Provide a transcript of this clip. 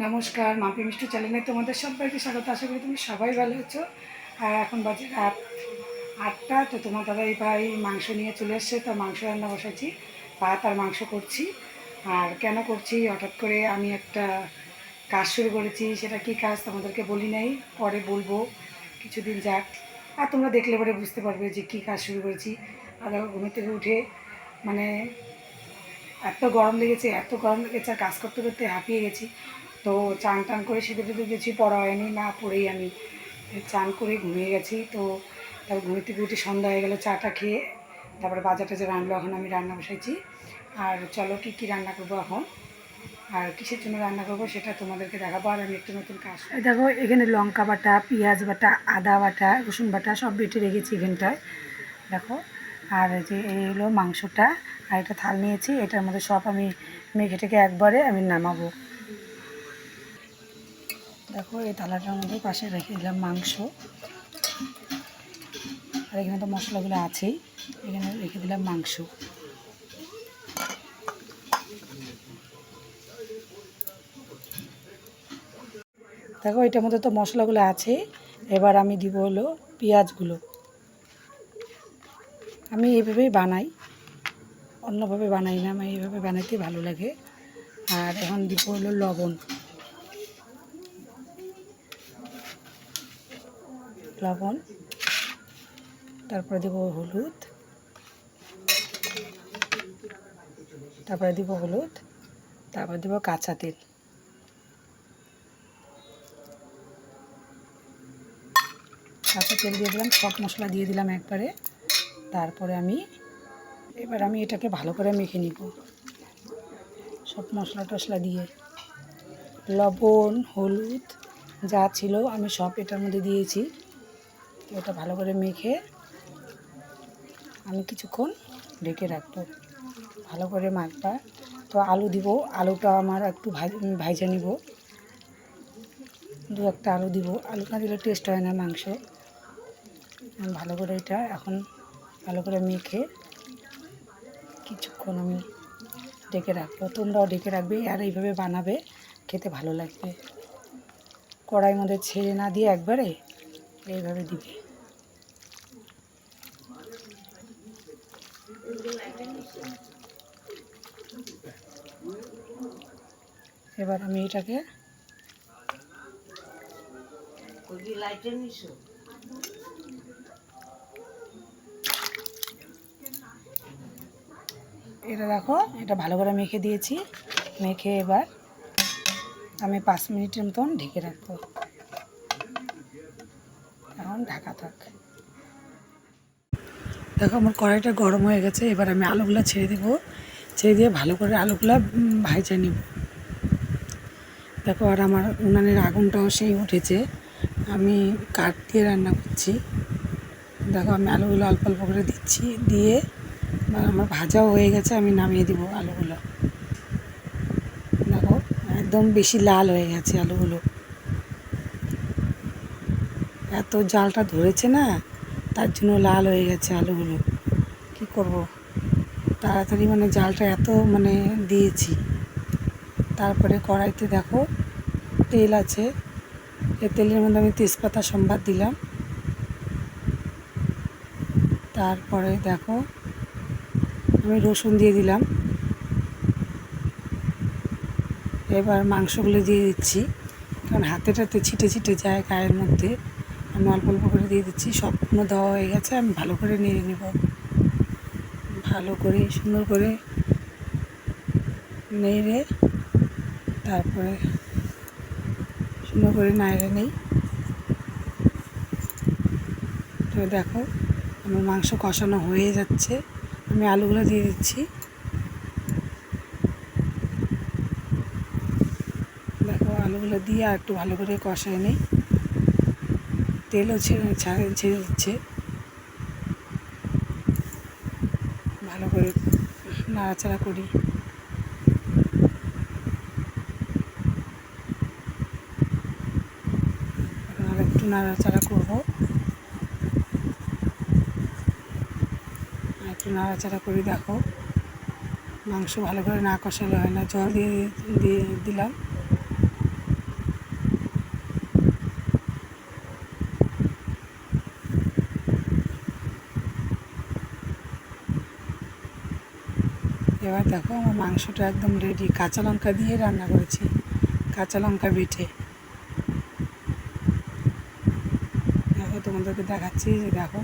নমস্কার মাম্পি মিষ্টি চ্যানেলে তোমাদের সবাইকে স্বাগত। আশা করি তুমি সবাই ভালো আছো। আর এখন বাজে রাত আটটা, তো তোমার দাদা এই ভাই মাংস নিয়ে চলে এসছে, তো মাংস রান্না বসাচ্ছি, ভাত আর মাংস করছি। আর কেন করছি? হঠাৎ করে আমি একটা কাজ শুরু করেছি, সেটা কি কাজ তোমাদেরকে বলি নাই, পরে বলব, কিছুদিন যাক। আর তোমরা দেখলে পরে বুঝতে পারবে যে কী কাজ শুরু করেছি। আর দেখো ঘুম থেকে উঠে মানে এত গরম লেগেছে, এত গরম লেগেছে, আর কাজ করতে করতে হাঁপিয়ে গেছি। তো চান টান করে সেদিকে টেঁদে গেছি, পড়া হয়নি, না পড়েই আমি। চান করে ঘুমিয়ে গেছি, তো তারপর থেকে উঠে সন্ধ্যা হয়ে গেলো, চাটা খেয়ে তারপরে বাজার টাজার রান্নালো এখন আমি রান্না বসাইছি। আর চলো কী কী রান্না করব এখন? আর কিসের জন্য রান্না করব সেটা তোমাদেরকে দেখাবো, আর আমি একটু নতুন কাজ দেখো, এখানে লঙ্কা বাটা, পেঁয়াজ বাটা, আদা বাটা, রসুন বাটা সব বেটে রেখেছি এখানটায়। দেখো আর যে এই হলো মাংসটা, আর একটা থাল নিয়েছি, এটার মধ্যে সব আমি মেখে টেকে একবারে আমি নামাবো। দেখো, এই থালাটার মধ্যে পাশে রেখে দিলাম মাংস। আর এখানে তো মশলাগুলো আছেই, এখানে রেখে দিলাম মাংস। দেখো, এটার মধ্যে তো মশলাগুলো আছে, এবার আমি দিব হলো পেঁয়াজগুলো। আমি এইভাবেই বানাই। অন্যভাবে বানাই না, আমি এইভাবে বানাইতে ভালো লাগে। আর এখন দিব হলো লবণ। লবণ। তারপরে দিব হলুদ। তারপরে দিব হলুদ। তারপরে দিব কাঁচা তেল। কাঁচা তেল দিয়ে দিলাম, সব মশলা দিয়ে দিলাম একবারে। তারপরে আমি, এবার আমি এটাকে ভালো করে মেখে নিব। সব মশলা টশলা দিয়ে। লবণ, হলুদ, যা ছিল আমি সব এটার মধ্যে দিয়েছি। তো এটা ভালো করে মেখে আমি কিছুক্ষণ ঢেকে রাখব। ভালো করে মাখবা। তো আলু দিব। আলুটা আমার একটু ভাজা নিব। দু একটা আলু দিব। আলু না দিলে টেস্ট হয় না মাংস। ভালো করে এটা এখন ভালো করে মেখে কিছুক্ষণ আমি ডেকে রাখব। তোমরাও ডেকে রাখবে আর এইভাবে বানাবে, খেতে ভালো লাগবে। কড়াই মধ্যে ছেড়ে না দিয়ে একবারে এইভাবে দিবে। এবার আমি এটাকে এটা দেখো, এটা ভালো করে মেখে দিয়েছি। মেখে এবার আমি পাঁচ মিনিটের মতন ঢেকে রাখব। এখন ঢাকা থাক। দেখো, আমার কড়াইটা গরম হয়ে গেছে, এবার আমি আলুগুলো ছেড়ে দেবো। ছেড়ে দিয়ে ভালো করে আলুগুলো ভাইজা নিব। দেখো, আর আমার উনানের আগুনটাও সেই উঠেছে। আমি কাঠ দিয়ে রান্না করছি। দেখো, আমি আলুগুলো অল্প অল্প করে দিচ্ছি, দিয়ে আমার ভাজাও হয়ে গেছে, আমি নামিয়ে দিব আলুগুলো। দেখো, একদম বেশি লাল হয়ে গেছে আলুগুলো। এত জালটা ধরেছে না, তার জন্য লাল হয়ে গেছে আলুগুলো। কি করব? তাড়াতাড়ি মানে জালটা এত মানে দিয়েছি। তারপরে কড়াইতে দেখো, তেল আছে। এই তেলের মধ্যে আমি তেজপাতা সম্বাদ দিলাম। তারপরে দেখো আমি রসুন দিয়ে দিলাম। এবার মাংসগুলো দিয়ে দিচ্ছি। কারণ হাতে টাতে ছিটে ছিটে যায় গায়ের মধ্যে। আমি অল্প অল্প করে দিয়ে দিচ্ছি। সবগুলো দেওয়া হয়ে গেছে। আমি ভালো করে নেড়ে নেব। ভালো করে, সুন্দর করে নেড়ে তারপরে সুন্দর করে নাড়ে নেই। তো দেখো, আমার মাংস কষানো হয়ে যাচ্ছে। আমি আলুগুলো দিয়ে দিচ্ছি। দেখো, আলুগুলো দিয়ে আর একটু ভালো করে কষায় নেই। তেলও ছেড়ে ছাড়ে ছেড়ে দিচ্ছে। ভালো করে নাড়াচাড়া করি। আর একটু নাড়াচাড়া করব। একটু নাড়াচাড়া করে দেখো। মাংস ভালো করে না কষালো হয় না, জল দিয়ে দিয়ে দিলাম। এবার দেখো আমার মাংসটা একদম রেডি কাঁচা লঙ্কা দিয়ে রান্না করেছি, কাঁচা লঙ্কা বেটে। দেখো তোমাদেরকে দেখাচ্ছি যে দেখো